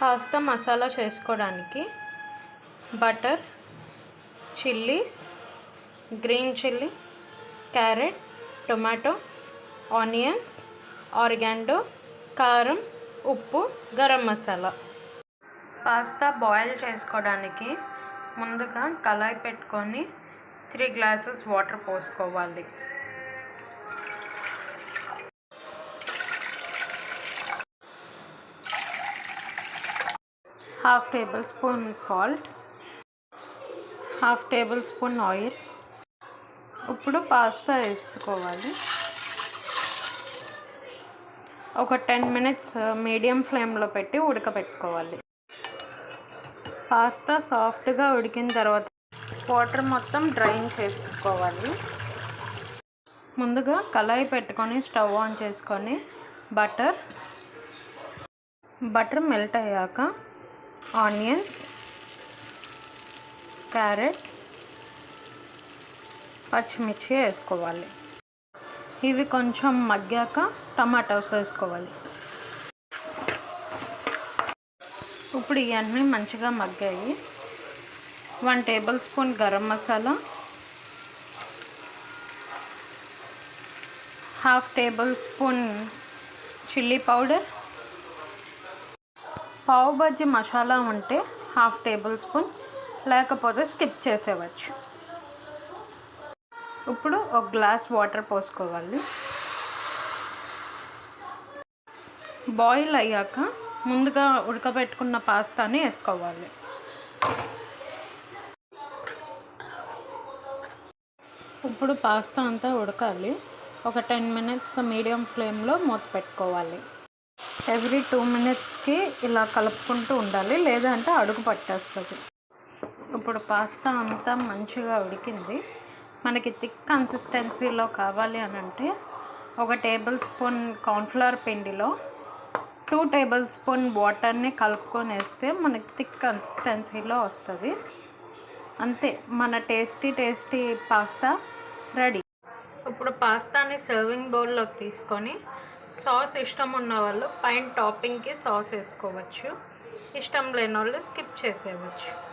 Pasta masala చేసుకోవడానికి. Butter chillies green chilli carrot tomato onions oregano కారం ఉప్పు గరం మసాలా. పాస్తా బాయిల్ చేసుకోవడానికి ముందుగా కళాయి పెట్టుకొని త్రీ గ్లాసెస్ వాటర్ పోసుకోవాలి. Half tablespoon salt half tablespoon oil. ఇప్పుడు పాస్తా వేసుకోవాలి. ఒక టెన్ మినిట్స్ మీడియం ఫ్లేమ్లో పెట్టి ఉడకబెట్టుకోవాలి. పాస్తా సాఫ్ట్గా ఉడికిన తర్వాత వాటర్ మొత్తం డ్రైన్ చేసుకోవాలి. ముందుగా కళాయి పెట్టుకొని స్టవ్ ఆన్ చేసుకొని బటర్ బటర్ మెల్ట్ అయ్యాక ఆనియన్స్ క్యారెట్ పచ్చిమిర్చి వేసుకోవాలి. ఇవి కొంచెం మగ్గాక టమాటోస్ వేసుకోవాలి. ఇప్పుడు ఇవన్నీ మంచిగా మగ్గాయి. One tablespoon garam masala half tablespoon chilli powder పావు బజ్జీ మసాలా ఉంటే హాఫ్ టేబుల్ స్పూన్ లేకపోతే స్కిప్ చేసేవచ్చు ఇప్పుడు ఒక గ్లాస్ వాటర్ పోసుకోవాలి. బాయిల్ అయ్యాక ముందుగా ఉడకబెట్టుకున్న పాస్తాని వేసుకోవాలి. ఇప్పుడు పాస్తా అంతా ఉడకాలి. ఒక టెన్ మినిట్స్ మీడియం ఫ్లేమ్లో మూత పెట్టుకోవాలి. ఎవ్రీ టూ మినిట్స్కి ఇలా కలుపుకుంటూ ఉండాలి. లేదంటే అడుగు పట్టేస్తుంది. ఇప్పుడు పాస్తా అంతా మంచిగా ఉడికింది. మనకి థిక్ కన్సిస్టెన్సీలో కావాలి అని అంటే ఒక టేబుల్ స్పూన్ కార్న్ఫ్లవర్ పిండిలో టూ టేబుల్ స్పూన్ వాటర్ని కలుపుకొని వేస్తే మనకి థిక్ కన్సిస్టెన్సీలో వస్తుంది. అంతే మన టేస్టీ టేస్టీ పాస్తా రెడీ. ఇప్పుడు పాస్తాని సర్వింగ్ బౌల్లోకి తీసుకొని సాస్ ఇష్టం ఉన్న వాళ్ళు పైన టాపింగ్కి సాస్ వేసుకోవచ్చు. ఇష్టం లేని వాళ్ళు స్కిప్ చేసేయవచ్చు.